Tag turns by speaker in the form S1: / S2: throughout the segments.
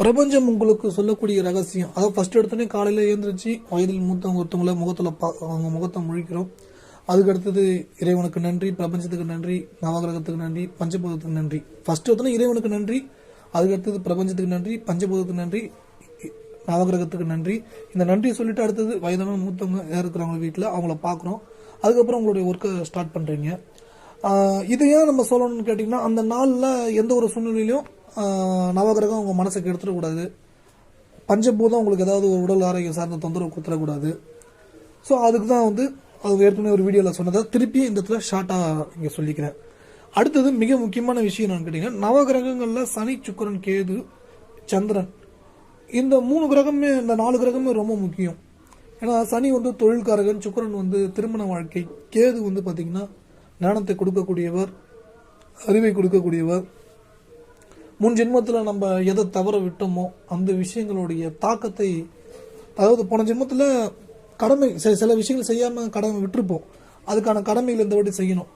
S1: பிரபஞ்சம் உங்களுக்கு சொல்லக்கூடிய ரகசியம். அதாவது ஃபஸ்ட் எடுத்தோடனே காலையில் எழுந்திரிச்சு வயதில் மூத்தவங்க ஒருத்தவங்கள முகத்தில் பா அவங்க முகத்தை முழிக்கிறோம். அதுக்கு அடுத்தது இறைவனுக்கு நன்றி பிரபஞ்சத்துக்கு நன்றி நவகிரகத்துக்கு நன்றி பஞ்சபூதத்துக்கு நன்றி. ஃபஸ்ட் எடுத்தோடனே இறைவனுக்கு நன்றி அதுக்கு அடுத்தது பிரபஞ்சத்துக்கு நன்றி பஞ்சபூதத்துக்கு நன்றி நவகிரகத்துக்கு நன்றி. இந்த நன்றி சொல்லிட்டு அடுத்தது வயதான மூத்தவங்க யார் இருக்கிறவங்க வீட்டில் அவங்கள பார்க்குறோம் அதுக்கப்புறம் உங்களுடைய ஒர்க்கை ஸ்டார்ட் பண்ணுறீங்க இது ஏன் நம்ம சொல்லணும்னு கேட்டிங்கன்னா அந்த நாளில் எந்த ஒரு சூழ்நிலையிலும் நவகிரகம் உங்கள் மனசுக்கு எடுத்துடக்கூடாது. பஞ்சபூதம் உங்களுக்கு ஏதாவது ஒரு உடல் ஆரோக்கியம் சார்ந்த தொந்தரவு கொடுத்துடக்கூடாது. ஸோ அதுக்கு தான் வந்து அது ஏற்கனவே ஒரு வீடியோவில் சொன்னதை திருப்பி இந்த இடத்துல ஷார்ட்டாக இங்கே சொல்லிக்கிறேன். அடுத்தது மிக முக்கியமான விஷயம் என்னன்னு கேட்டிங்கன்னா நவகிரகங்களில் சனி சுக்கரன் கேது சந்திரன் இந்த மூணு கிரகமே இந்த நாலு கிரகமே ரொம்ப முக்கியம். ஏன்னா சனி வந்து தொழில்காரகன் சுக்கரன் வந்து திருமண வாழ்க்கை கேது வந்து பார்த்திங்கன்னா ஞானத்தை கொடுக்கக்கூடியவர் அறிவை கொடுக்கக்கூடியவர் முன் ஜென்மத்தில் நம்ம எதை தவற விட்டோமோ அந்த விஷயங்களுடைய தாக்கத்தை அதாவது போன ஜென்மத்தில் கடமை சில சில விஷயங்கள் செய்யாமல் கடமை விட்டுருப்போம். அதுக்கான கடமைகள் இந்த வாட்டி செய்யணும்.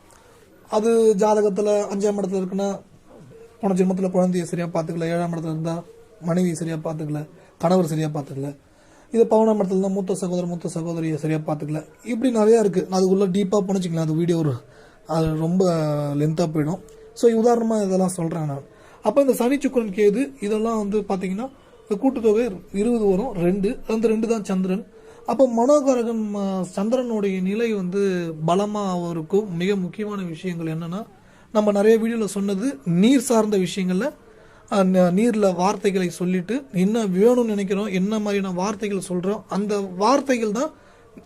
S1: அது ஜாதகத்தில் அஞ்சாம் இடத்துல இருக்குன்னா போன ஜென்மத்தில் குழந்தைய சரியாக பார்த்துக்கல ஏழாம் இடத்துல இருந்தால் மனைவியை சரியாக பார்த்துக்கல கணவர் சரியாக பார்த்துக்கல இது பவுனாம் இடத்துல இருந்தால் மூத்த சகோதரர் மூத்த சகோதரியை சரியாக பார்த்துக்கல. இப்படி நிறையா இருக்குது அதுக்குள்ளே டீப்பாக போனச்சிக்கலாம் அது வீடியோ ஒரு அது ரொம்ப லென்த்தாக போயிடும். ஸோ உதாரணமாக இதெல்லாம் சொல்கிறேன் நான். அப்போ இந்த சனி சுக்கரன் கேது இதெல்லாம் வந்து பார்த்தீங்கன்னா இந்த கூட்டுத்தொகை இருபது வரும் ரெண்டு. அந்த ரெண்டு தான் சந்திரன். அப்போ மனோகரகன் சந்திரனுடைய நிலை வந்து பலமாக இருக்கும். மிக முக்கியமான விஷயங்கள் என்னென்னா நம்ம நிறைய வீடியோவில் சொன்னது நீர் சார்ந்த விஷயங்களில் நீரில் வார்த்தைகளை சொல்லிட்டு என்ன வேணும்னு நினைக்கிறோம் என்ன மாதிரியான வார்த்தைகள் சொல்கிறோம் அந்த வார்த்தைகள் தான்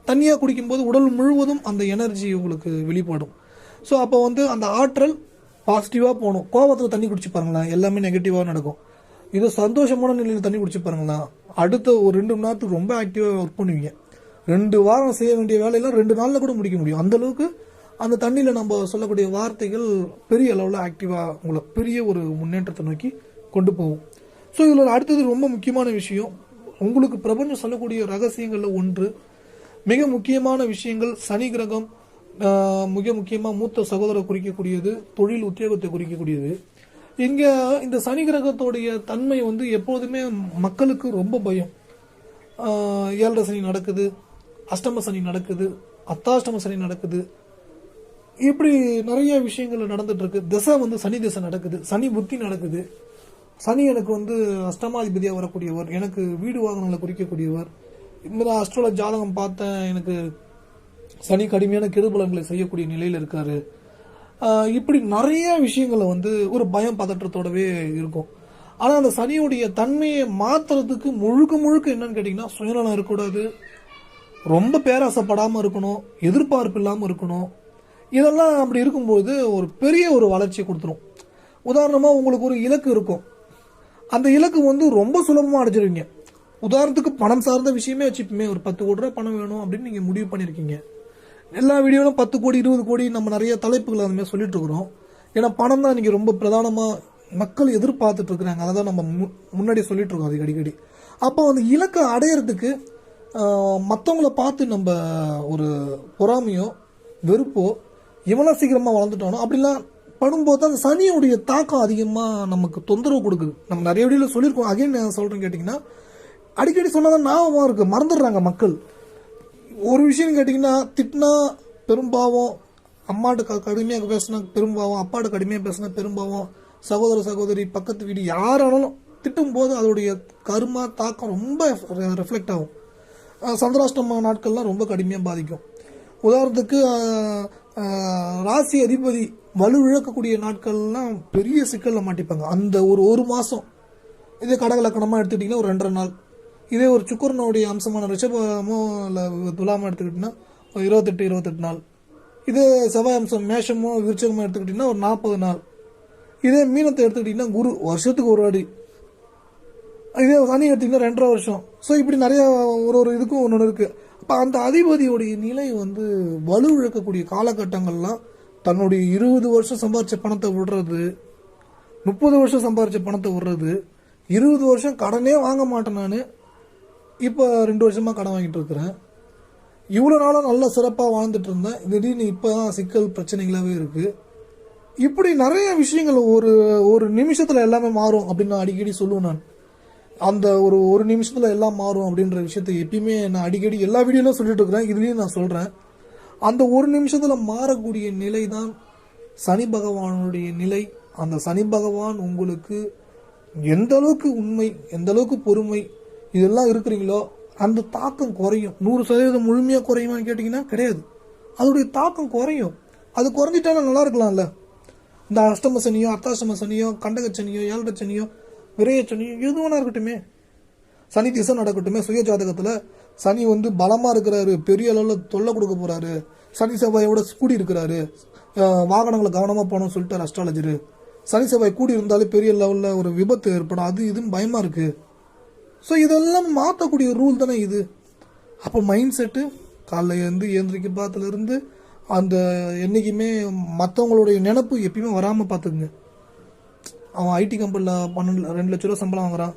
S1: தண்ணியாக குடிக்கும்போது உடல் முழுவதும் அந்த எனர்ஜி உங்களுக்கு வெளிப்படும். ஸோ அப்போ வந்து அந்த ஆற்றல் பாசிட்டிவாக போகணும். கோபத்தில் தண்ணி குடிச்சு பாருங்களேன். எல்லாமே நெகட்டிவாக நடக்கும். இது சந்தோஷமான நிலையில் தண்ணி குடிச்சு பாருங்களேன். அடுத்த ஒரு ரெண்டு மணி நேரத்துக்கு ரொம்ப ஆக்டிவாக ஒர்க் பண்ணுவீங்க. ரெண்டு வாரம் செய்ய வேண்டிய வேலையெல்லாம் ரெண்டு நாளில் கூட முடிக்க முடியும். அந்த அளவுக்கு அந்த தண்ணியில் நம்ம சொல்லக்கூடிய வார்த்தைகள் பெரிய அளவில் ஆக்டிவாக உங்களை பெரிய ஒரு முன்னேற்றத்தை நோக்கி கொண்டு போகும். ஸோ இதில் அடுத்தது ரொம்ப முக்கியமான விஷயம். உங்களுக்கு பிரபஞ்சம் சொல்லக்கூடிய ரகசியங்களில் ஒன்று. மிக முக்கியமான விஷயங்கள் சனி கிரகம் மிக முக்கியமாக மூத்த சகோதரர் குறிக்கக்கூடியது தொழில் உத்தியோகத்தை குறிக்கக்கூடியது. இங்கே இந்த சனி கிரகத்தோடைய தன்மை வந்து எப்போதுமே மக்களுக்கு ரொம்ப பயம். ஏழரை சனி நடக்குது அஷ்டம சனி நடக்குது அத்தாஷ்டம சனி நடக்குது. இப்படி நிறைய விஷயங்கள் நடந்துட்டு இருக்கு திசை வந்து சனி திசை நடக்குது சனி புத்தி நடக்குது. சனி எனக்கு வந்து அஷ்டமாதிபதியாக வரக்கூடியவர் எனக்கு வீடு வாகனங்களை குறிக்கக்கூடியவர். இந்த மாதிரி அஸ்ட்ரோல ஜாதகம் பார்த்தேன் எனக்கு சனி கடுமையான கெடுபலங்களை செய்யக்கூடிய நிலையில் இருக்காரு. இப்படி நிறைய விஷயங்களை வந்து ஒரு பயம் பதற்றத்தோடவே இருக்கும். ஆனால் அந்த சனியுடைய தன்மையை மாற்றுறதுக்கு முழுக்க முழுக்க என்னன்னு கேட்டிங்கன்னா சுயநலம் இருக்கக்கூடாது. ரொம்ப பேராசைப்படாமல் இருக்கணும் எதிர்பார்ப்பு இல்லாமல் இருக்கணும். இதெல்லாம் அப்படி இருக்கும்போது ஒரு பெரிய ஒரு வளர்ச்சியை கொடுத்துரும். உதாரணமாக உங்களுக்கு ஒரு இலக்கு இருக்கும். அந்த இலக்கு வந்து ரொம்ப சுலபமாக அடைஞ்சிருவீங்க. உதாரணத்துக்கு பணம் சார்ந்த விஷயமே வச்சுப்போமே ஒரு பத்து கோடி ரூபா பணம் வேணும் அப்படின்னு நீங்கள் முடிவு பண்ணியிருக்கீங்க. எல்லா வீடியோவிலும் பத்து கோடி இருபது கோடி நம்ம நிறைய தலைப்புகள் அந்த மாதிரி சொல்லிட்டு இருக்கிறோம். ஏன்னா பணம் தான் இன்றைக்கி ரொம்ப பிரதானமாக மக்கள் எதிர்பார்த்துட்டு இருக்கிறாங்க. அதை தான் நம்ம மு- முன்னாடி சொல்லிட்டு இருக்கோம் அதுக்கு அடிக்கடி. அப்போ அந்த இலக்கை அடையிறதுக்கு மற்றவங்கள பார்த்து நம்ம ஒரு பொறாமையோ வெறுப்போ எவ்வளோ சீக்கிரமாக வளர்ந்துட்டோனோ அப்படிலாம் பண்ணும்போது அந்த சனியுடைய தாக்கம் அதிகமாக நமக்கு தொந்தரவு கொடுக்குது. நம்ம நிறைய வீடியோவில் சொல்லியிருக்கோம். அகைன் நான் சொல்கிறேன்னு கேட்டிங்கன்னா அடிக்கடி சொன்னதான் ஞாபகமாக இருக்குது மறந்துடுறாங்க மக்கள். ஒரு விஷயம் கேட்டிங்கன்னா திட்டினா பெரும்பாவம் அம்மாட்ட க கடுமையாக பேசினா பெரும்பாவம் அப்பாட்ட கடுமையாக பேசினா பெரும்பாவம் சகோதர சகோதரி பக்கத்து வீடு யாரானாலும் திட்டும்போது அதோடைய கருமா தாக்கம் ரொம்ப ரிஃப்ளெக்ட் ஆகும். அஹ் சந்திராஷ்டம நாட்கள்லாம் ரொம்ப கடுமையாக பாதிக்கும். உதாரணத்துக்கு ராசி அதிபதி வலு இழக்கக்கூடிய நாட்கள்லாம் பெரிய சிக்கலில் மாட்டிப்பாங்க. அந்த ஒரு ஒரு மாதம் இதே கடகலக்கணமாக எடுத்துக்கிட்டிங்கன்னா ஒரு ரெண்டரை நாள். இதே ஒரு சுக்கரனுடைய அம்சமான ரிஷபமோ இல்லை துலாமோ எடுத்துக்கிட்டிங்கன்னா ஒரு இருபத்தெட்டு இருபத்தெட்டு நாள். இதே செவ்வாய் அம்சம் மேஷமோ விருச்சகமோ எடுத்துக்கிட்டிங்கன்னா ஒரு நாற்பது நாள். இதே மீனத்தை எடுத்துக்கிட்டிங்கன்னா குரு வருஷத்துக்கு ஒரு அடி. இதே சனி எடுத்திங்கன்னா ரெண்டரை வருஷம். ஸோ இப்படி நிறையா ஒரு ஒரு இதுக்கும் ஒன்று ஒன்று இருக்குது அப்போ அந்த அதிபதியுடைய நிலை வந்து வலு இழக்கக்கூடிய காலகட்டங்கள்லாம் தன்னுடைய இருபது வருஷம் சம்பாதிச்ச பணத்தை விடுறது முப்பது வருஷம் சம்பாதிச்ச பணத்தை விடுறது இருபது வருஷம் கடனே வாங்க மாட்டேன் நான் இப்போ ரெண்டு வருஷமாக கடன் வாங்கிட்டு இருக்கிறேன். இவ்வளோ நாளாக நல்ல சிறப்பாக வாழ்ந்துட்டு இருந்தேன். திடீர்னு இப்போ தான் சிக்கல் பிரச்சனைகளாகவே இருக்குது இப்படி நிறைய விஷயங்கள் ஒரு ஒரு நிமிஷத்தில் எல்லாமே மாறும் அப்படின்னு நான் அடிக்கடி சொல்லுவேன் நான். அந்த ஒரு ஒரு நிமிஷத்தில் எல்லாம் மாறும் அப்படின்ற விஷயத்தை எப்பயுமே நான் அடிக்கடி எல்லா வீடியோலையும் சொல்லிட்டு இருக்கிறேன். இதுலேயும் நான் சொல்கிறேன் அந்த ஒரு நிமிஷத்தில் மாறக்கூடிய நிலை தான் சனி பகவானுடைய நிலை. அந்த சனி பகவான் உங்களுக்கு எந்த அளவுக்கு உண்மை எந்த அளவுக்கு பொறுமை இதெல்லாம் இருக்கிறீங்களோ? அந்த தாக்கம் குறையும். நூறு சதவீதம் முழுமையாக குறையுமான்னு கேட்டிங்கன்னா கிடையாது. அதோடைய தாக்கம் குறையும். அது குறைஞ்சிட்டாலும் நல்லா இருக்கலாம்ல? இந்த அஷ்டம சனியோ அர்த்தாஷ்டம சனியோ கண்டக சனியோ ஏழரை சனியோ விரைய சனியோ எது வேணா இருக்கட்டுமே. சனி திசை நடக்கட்டுமே. சுய ஜாதகத்தில் சனி வந்து பலமாக இருக்கிறாரு. பெரிய அளவில் தொல்லை கொடுக்க போகிறாரு சனி செவ்வாயோட கூடி இருக்கிறாரு. வாகனங்களை கவனமாக போகணும்னு சொல்லிட்டு அஸ்ட்ராலஜரு சனி செவ்வாய் கூடி இருந்தாலே பெரிய லெவலில் ஒரு விபத்து ஏற்படும். அது இதுன்னு பயமாக இருக்குது ஸோ இதெல்லாம் மாற்றக்கூடிய ரூல் தானே இது? அப்போ மைண்ட் செட்டு காலைல இருந்து ஏந்திரிக்க பாத்துலேருந்து அந்த என்றைக்குமே மற்றவங்களுடைய நினப்பு எப்பயுமே வராமல் பார்த்துக்குங்க அவன் ஐடி கம்பெனியில் பன்னெண்டு ரெண்டு லட்ச ரூபா சம்பளம் வாங்குறான்.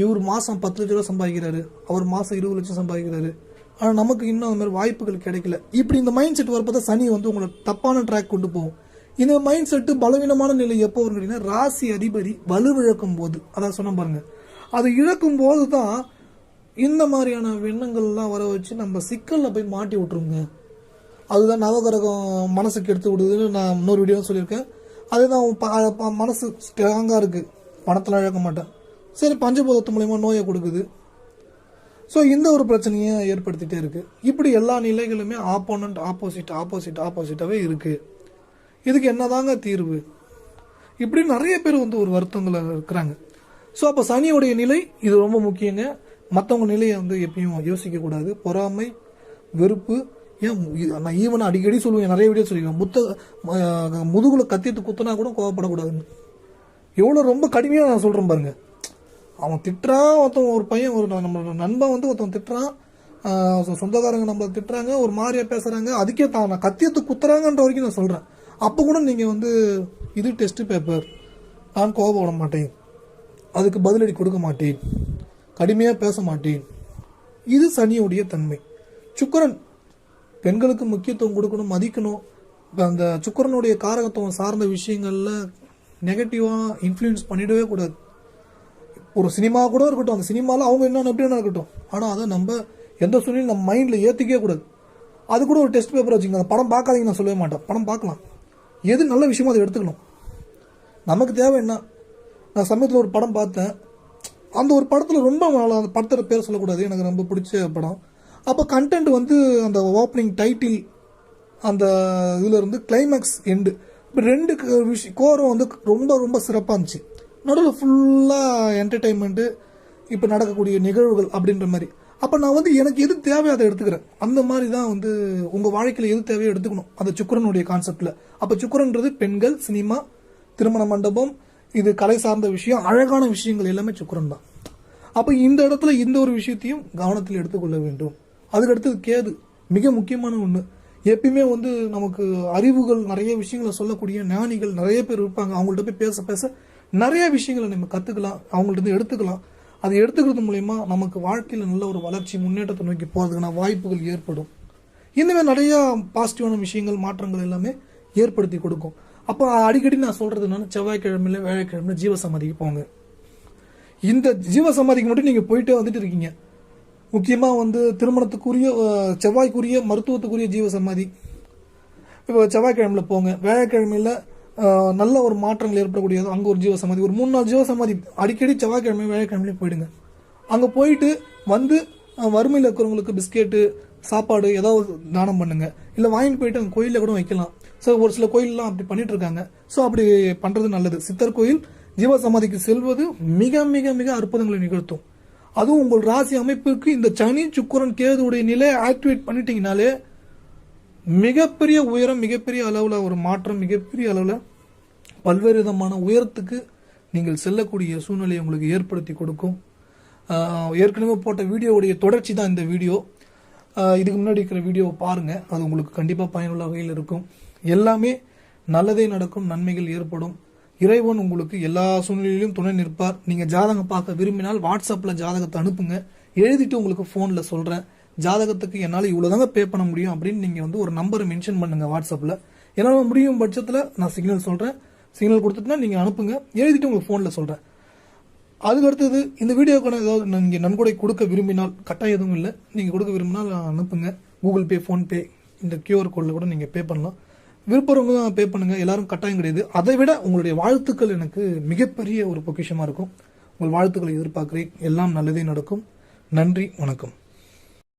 S1: இவர் மாதம் பத்து லட்ச ரூபா சம்பாதிக்கிறாரு. அவர் மாதம் இருபது லட்சம் சம்பாதிக்கிறாரு. ஆனால் நமக்கு இன்னும் அந்த மாதிரி வாய்ப்புகள் கிடைக்கல. இப்படி இந்த மைண்ட் செட் வரப்போ சனி வந்து உங்களை தப்பான ட்ராக் கொண்டு போகும். இந்த மைண்ட் செட்டு பலவீனமான நிலை எப்போ வரும் கேட்டிங்கன்னா ராசி அதிபதி வலுவிழக்கும் போது. அதான் சொன்ன பாருங்கள் அது இழக்கும் போது தான் இந்த மாதிரியான எண்ணங்கள்லாம் வர வச்சு நம்ம சிக்கலில் போய் மாட்டி விட்ருங்க அதுதான் நவகிரகம் மனசுக்கு எடுத்து விடுதுன்னு நான் இன்னொரு வீடியோ சொல்லியிருக்கேன். அதுதான் ப- ப- மனசு ஸ்ட்ராங்காக இருக்குது பணத்தில் இழக்க மாட்டேன். சரி பஞ்சபூதத்து மூலயமா நோயை கொடுக்குது. ஸோ இந்த ஒரு பிரச்சனையை ஏற்படுத்திகிட்டே இருக்குது இப்படி எல்லா நிலைகளுமே ஆப்போனண்ட் ஆப்போசிட் ஆப்போசிட் ஆப்போசிட்டாகவே இருக்குது இதுக்கு என்னதாங்க தீர்வு? இப்படி நிறைய பேர் வந்து ஒரு வருத்தங்களில் இருக்கிறாங்க. ஸோ அப்போ சனியோடைய நிலை இது ரொம்ப முக்கியங்க. மற்றவங்க நிலையை வந்து எப்பயும் யோசிக்கக்கூடாது. பொறாமை வெறுப்பு ஏன் நான் ஈவன் அடிக்கடி சொல்லுவேன் நிறைய வீடியோ சொல்லியிருக்கேன் முத்த முதுகில் முதுகுல கத்திட்டு குத்துனா கூட கோவப்படக்கூடாதுன்னு. எவ்வளோ ரொம்ப கடுமையாக நான் சொல்கிறேன் பாருங்கள் அவன் திட்டுறான் ஒருத்தன் ஒரு பையன் ஒரு நம்ம நண்பன் வந்து ஒருத்தன் திட்டுறான். சொந்தக்காரங்க நம்மளை திட்டுறாங்க ஒரு மாதிரியாக பேசுகிறாங்க அதுக்கே தான் நான் கத்தியத்து குத்துறாங்கன்ற வரைக்கும் நான் சொல்கிறேன் அப்போ கூட நீங்கள் வந்து இது டெஸ்ட் பேப்பர் நான் கோபப்பட மாட்டேன். அதுக்கு பதிலடி கொடுக்க மாட்டேன். கடுமையாக பேச மாட்டேன். இது சனியுடைய தன்மை. சுக்கிரன் பெண்களுக்கு முக்கியத்துவம் கொடுக்கணும் மதிக்கணும். இப்போ அந்த சுக்கரனுடைய காரகத்துவம் சார்ந்த விஷயங்களில் நெகட்டிவாக இன்ஃப்ளூயன்ஸ் பண்ணிடவே கூடாது. ஒரு சினிமா கூட இருக்கட்டும் அந்த சினிமாவில் அவங்க என்னென்ன எப்படி இருக்கட்டும். ஆனால் அதை நம்ம எந்த சூழ்நிலையும் நம்ம மைண்டில் ஏற்றிக்கவே கூடாது. அது கூட ஒரு டெஸ்ட் பேப்பர் வச்சுக்கோங்க. அந்த படம் பார்க்காதீங்க நான் சொல்லவே மாட்டேன். படம் பார்க்கலாம். எது நல்ல விஷயமோ அதை எடுத்துக்கணும். நமக்கு தேவை என்ன? நான் சமயத்தில் ஒரு படம் பார்த்தேன். அந்த ஒரு படத்தில் ரொம்ப அந்த படத்தோட பேர் சொல்லக்கூடாது. எனக்கு ரொம்ப பிடிச்ச படம். அப்போ கண்டென்ட் வந்து அந்த ஓப்பனிங் டைட்டில் அந்த இதுல இருந்து கிளைமேக்ஸ் எண்டு இப்போ ரெண்டு விஷயம் கோரம் வந்து ரொம்ப ரொம்ப சிறப்பாக இருந்துச்சு. நடுவில் ஃபுல்லாக என்டர்டைன்மெண்ட்டு இப்போ நடக்கக்கூடிய நிகழ்வுகள் அப்படின்ற மாதிரி. அப்போ நான் வந்து எனக்கு எது தேவையோ அதை எடுத்துக்கிறேன். அந்த மாதிரி தான் வந்து உங்கள் வாழ்க்கையில் எது தேவையோ எடுத்துக்கணும். அந்த சுக்கரனுடைய கான்செப்டில் அப்போ சுக்கரன்றது பெண்கள் சினிமா திருமண மண்டபம் இது கலை சார்ந்த விஷயம் அழகான விஷயங்கள் எல்லாமே சுக்கரன் தான். அப்போ இந்த இடத்துல இந்த ஒரு விஷயத்தையும் கவனத்தில் எடுத்துக்கொள்ள வேண்டும். அதுக்கடுத்தது கேது. மிக முக்கியமான ஒன்று எப்பயுமே வந்து நமக்கு அறிவுகள் நிறைய விஷயங்களை சொல்லக்கூடிய ஞானிகள் நிறைய பேர் இருப்பாங்க. அவங்கள்ட்ட போய் பேச பேச நிறைய விஷயங்களை நம்ம கற்றுக்கலாம் அவங்கள்ட்ட இருந்து எடுத்துக்கலாம். அதை எடுத்துக்கிறது மூலயமா நமக்கு வாழ்க்கையில் நல்ல ஒரு வளர்ச்சி முன்னேற்றத்தை நோக்கி போகிறதுக்கான வாய்ப்புகள் ஏற்படும். இந்தமாதிரி நிறையா பாசிட்டிவான விஷயங்கள் மாற்றங்கள் எல்லாமே ஏற்படுத்தி கொடுக்கும். அப்போ அடிக்கடி நான் சொல்றது என்னன்னா செவ்வாய்க்கிழமையில வேலைக்கிழமையில ஜீவசமாதிக்கு போங்க. இந்த ஜீவசமாதிக்கு மட்டும் நீங்க போயிட்டே வந்துட்டு இருக்கீங்க. முக்கியமாக வந்து திருமணத்துக்குரிய செவ்வாய்க்குரிய மருத்துவத்துக்குரிய ஜீவசமாதி. இப்போ செவ்வாய்க்கிழமையில் போங்க. வேலைக்கிழமையில நல்ல ஒரு மாற்றங்கள் ஏற்படக்கூடியது. அங்கே ஒரு ஜீவசமாதி. ஒரு மூணு நாள் ஜீவசமாதி. அடிக்கடி செவ்வாய்க்கிழமை வேலைக்கிழமையில போயிடுங்க. அங்கே போயிட்டு வந்து வறுமையில் இருக்கிறவங்களுக்கு பிஸ்கெட்டு சாப்பாடு ஏதாவது தானம் பண்ணுங்கள் இல்லை வாங்கிட்டு போயிட்டு அங்கே கோயிலில் கூட வைக்கலாம். ஸோ ஒரு சில கோயிலெலாம் அப்படி பண்ணிட்டு இருக்காங்க ஸோ அப்படி பண்ணுறது நல்லது. சித்தர் கோயில் ஜீவ சமாதிக்கு செல்வது மிக மிக மிக அற்புதங்களை நிகழ்த்தும். அதுவும் உங்கள் ராசி அமைப்புக்கு இந்த சனி சுக்கரன் கேதுடைய நிலையை ஆக்டிவேட் பண்ணிட்டீங்கனாலே மிகப்பெரிய உயரம் மிகப்பெரிய அளவில் ஒரு மாற்றம் மிகப்பெரிய அளவில் பல்வேறு விதமான உயரத்துக்கு நீங்கள் செல்லக்கூடிய சூழ்நிலையை உங்களுக்கு ஏற்படுத்தி கொடுக்கும். ஏற்கனவே போட்ட வீடியோவுடைய தொடர்ச்சி தான் இந்த வீடியோ. இதுக்கு முன்னாடி இருக்கிற வீடியோவை பாருங்கள் அது உங்களுக்கு கண்டிப்பாக பயனுள்ள வகையில் இருக்கும். எல்லாமே நல்லதே நடக்கும் நன்மைகள் ஏற்படும். இறைவன் உங்களுக்கு எல்லா சூழ்நிலையிலும் துணை நிற்பார். நீங்க ஜாதகம் பார்க்க விரும்பினால் வாட்ஸ்அப்ல ஜாதகத்தை அனுப்புங்க. எழுதிட்டு உங்களுக்கு ஃபோனில் சொல்றேன். ஜாதகத்துக்கு என்னால் இவ்வளோதாங்க பே பண்ண முடியும் அப்படின்னு நீங்கள் வந்து ஒரு நம்பரை மென்ஷன் பண்ணுங்க வாட்ஸ்அப்பில் என்னால் முடியும் பட்சத்தில் நான் சிக்னல் சொல்கிறேன் சிக்னல் கொடுத்துட்டுனா நீங்கள் அனுப்புங்க. எழுதிட்டு உங்களுக்கு ஃபோனில் சொல்கிறேன் அதுக்கு அடுத்தது இந்த வீடியோக்கான ஏதாவது நீங்கள் நன்கொடை கொடுக்க விரும்பினால் கட்டாயம் எதுவும் இல்லை. நீங்கள் கொடுக்க விரும்பினால் அனுப்புங்க. கூகுள் பே ஃபோன்பே இந்த கியூஆர் கோடில் கூட நீங்கள் பே பண்ணலாம். விருப்பவங்க தான் பே பண்ணுங்க. எல்லாரும் கட்டாயம் கிடையாது. அதை விட உங்களுடைய வாழ்த்துக்கள் எனக்கு மிகப்பெரிய ஒரு பொக்கிஷமாக இருக்கும். உங்கள் வாழ்த்துக்களை எதிர்பார்க்கிறேன். எல்லாம் நல்லதே நடக்கும். நன்றி. வணக்கம்.